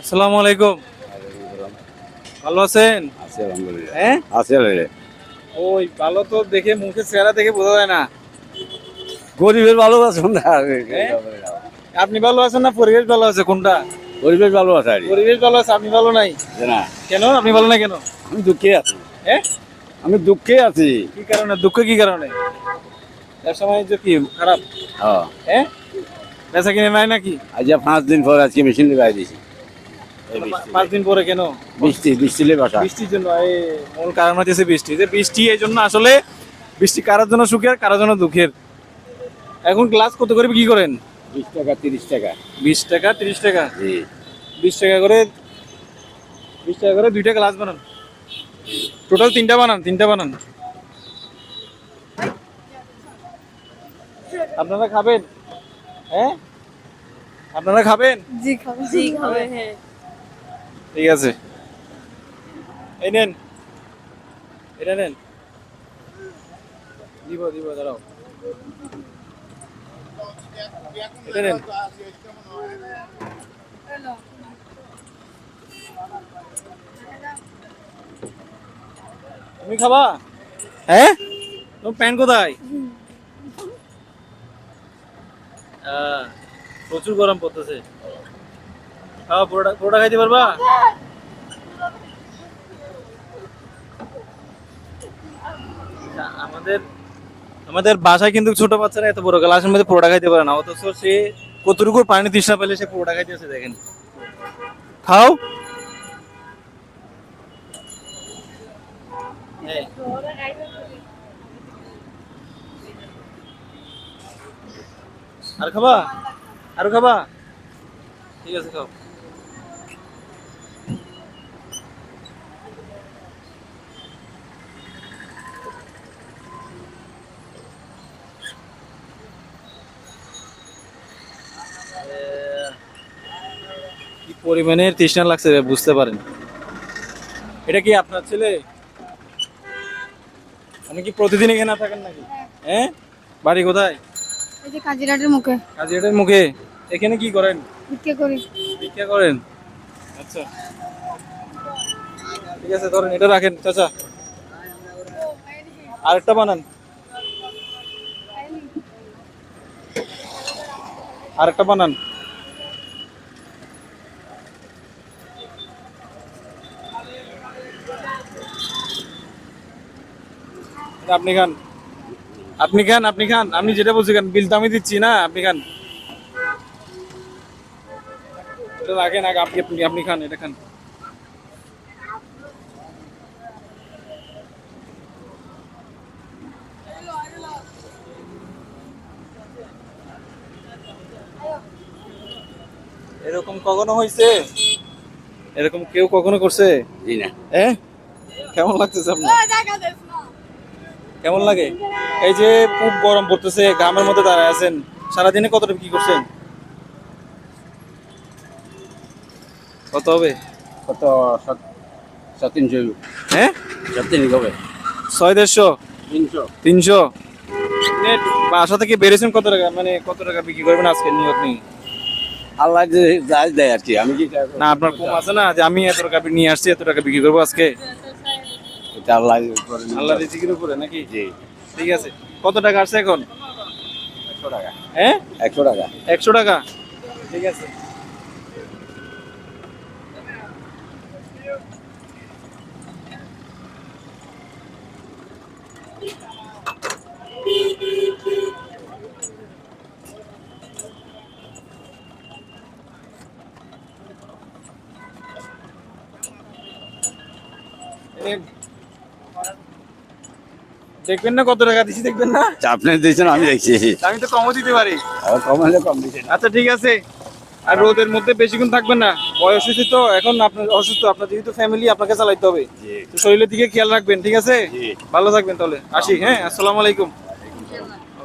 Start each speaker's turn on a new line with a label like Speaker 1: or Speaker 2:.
Speaker 1: আসসালামু আলাইকুম। ভালো আছেন?
Speaker 2: আছে
Speaker 1: হ্যাঁ?
Speaker 2: আছে।
Speaker 1: ওই ভালো তো দেখে মুখের চেহারা দেখে বোঝা যায় না।
Speaker 2: গরিবের ভালোবাসা না
Speaker 1: হ্যাঁ? আপনি ভালো আছেন না পরিবেশ ভালো আছে কোনটা?
Speaker 2: ভালোবাসা আর কি।
Speaker 1: পরিবেশ ভালো আছে আপনি ভালো নাই?
Speaker 2: না।
Speaker 1: কেন? আপনি ভালো না কেন?
Speaker 2: আমি দুঃখে আছি।
Speaker 1: হ্যাঁ?
Speaker 2: আমি দুঃখে আছি।
Speaker 1: কি কারণে? দুঃখ কি কারণে? ব্যবসা বাণিজ্য কি খারাপ?
Speaker 2: হ্যাঁ।
Speaker 1: হ্যাঁ? বেচা কিনে নাই নাকি?
Speaker 2: আজ পাঁচ দিন পর আজকে মেশিন লাগাই দিয়েছি।
Speaker 1: পাঁচ দিন পরে কেন?
Speaker 2: বৃষ্টি বাসা।
Speaker 1: বৃষ্টির জন্য এই মূল কারণ হচ্ছে বৃষ্টি। যে বৃষ্টি এই জন্য আসলে বৃষ্টি কারোর জন্য সুখের কারোর জন্য দুঃখের। এখন গ্লাস কত করে বিক্রি করেন?
Speaker 2: বিশ টাকা তিরিশ টাকা।
Speaker 1: বিশ টাকা তিরিশ টাকা?
Speaker 2: জি।
Speaker 1: বিশ টাকা করে বিশ টাকা করে দুইটা গ্লাস বানান। টোটাল তিনটা বানান তিনটা বানান। আপনারা খাবেন? হ্যাঁ? আপনারা খাবেন?
Speaker 3: জি খাবে। জি খাবে। হ্যাঁ।
Speaker 1: ঠিক আছে। এই নেন। এটা নেন দিব দিব দাঁড়াও। এটা নেন। তুমি খাবা? হ্যাঁ? তোমার প্যান্ট কোথায়? প্রচুর গরম পড়তেছে। পুরোটা পুরোটা খাইতে পারবা? আমাদের আমাদের বাসায় কিন্তু ছোট বাচ্চারা এত বড় গ্লাসের মধ্যে পুরোটা খাইতে পারে না। অথচ সে কতটুকু পানি তৃষ্ণা পেলে সে পুরোটা খাইতেছে দেখেন। খাও। আর খাবা? আর খাবা? ঠিক আছে, খাও। কি তৃষ্ণা লাগছে বুঝতে পারেন। এটা কি আপনার ছেলে? আপনি কি প্রতিদিন এখানে থাকেন নাকি? হ্যাঁ? বাড়ি কোথায়?
Speaker 3: এই যে কাজিরাটের মুখে?
Speaker 1: এখানে কি করেন?
Speaker 3: ভিক্ষে করি।
Speaker 1: ভিক্ষা করেন? আচ্ছা। ঠিক আছে ধরেন এটা রাখেন চাচা। আরেকটা বানান। আরেকটা বানান। আপনি খান। আপনি খান আপনি খান। আমি যেটা বলছি খান, বিল তো আমি দিচ্ছি না, আপনি খান। রাখেন, আগে আপনি আপনি খান, এটা খান। এরকম কখনো হয়েছে? এরকম কেউ কখনো করছে?
Speaker 2: জি না।
Speaker 1: হ্যাঁ কেমন লাগতেছে আপনার? কেমন লাগে? এই যে খুব গরম পড়তেছে গ্রামের মধ্যে দাঁড়ায় আছেন সারাদিনে কতটা কি করছেন? কত হবে?
Speaker 2: কত সাত তিনশো।
Speaker 1: হ্যাঁ
Speaker 2: সাত তিন হবে।
Speaker 1: ছয় দেড়শো?
Speaker 2: তিনশো।
Speaker 1: তিনশো? নেট বাসা থেকে বেড়েছেন কত টাকা? মানে কত টাকা বিক্রি করবেন আজকে নিয়ত নেই
Speaker 2: আল্লাহ যে যাই দেয় আর কি আমি কি
Speaker 1: না আপনার কম আছে না যে আমি এত টাকা নিয়ে আসছি এত টাকা বিক্রি করব আজকে?
Speaker 2: এটা আল্লাহ
Speaker 1: আল্লাহ রিজিকের উপরে নাকি?
Speaker 2: জি।
Speaker 1: ঠিক আছে। কত টাকা আসছে এখন?
Speaker 2: একশো টাকা।
Speaker 1: হ্যাঁ?
Speaker 2: একশো টাকা।
Speaker 1: একশো টাকা? ঠিক আছে। দেখবেন না কত টাকা দিছি দেখবেন না?
Speaker 2: আপনি দিয়েছেন আমি দেখছি।
Speaker 1: আমি তো কমও দিতে পারি।
Speaker 2: কম হলে কম
Speaker 1: আচ্ছা ঠিক আছে। আর রোদের মধ্যে বেশিক্ষণ থাকবেন না। বয়স হয়েছে তো এখন আপনার অসুস্থ আপনার যেহেতু ফ্যামিলি আপনাকে চালাইতে হবে। শরীরের দিকে খেয়াল রাখবেন ঠিক আছে? ভালো থাকবেন তাহলে। আসি হ্যাঁ আসসালামু আলাইকুম।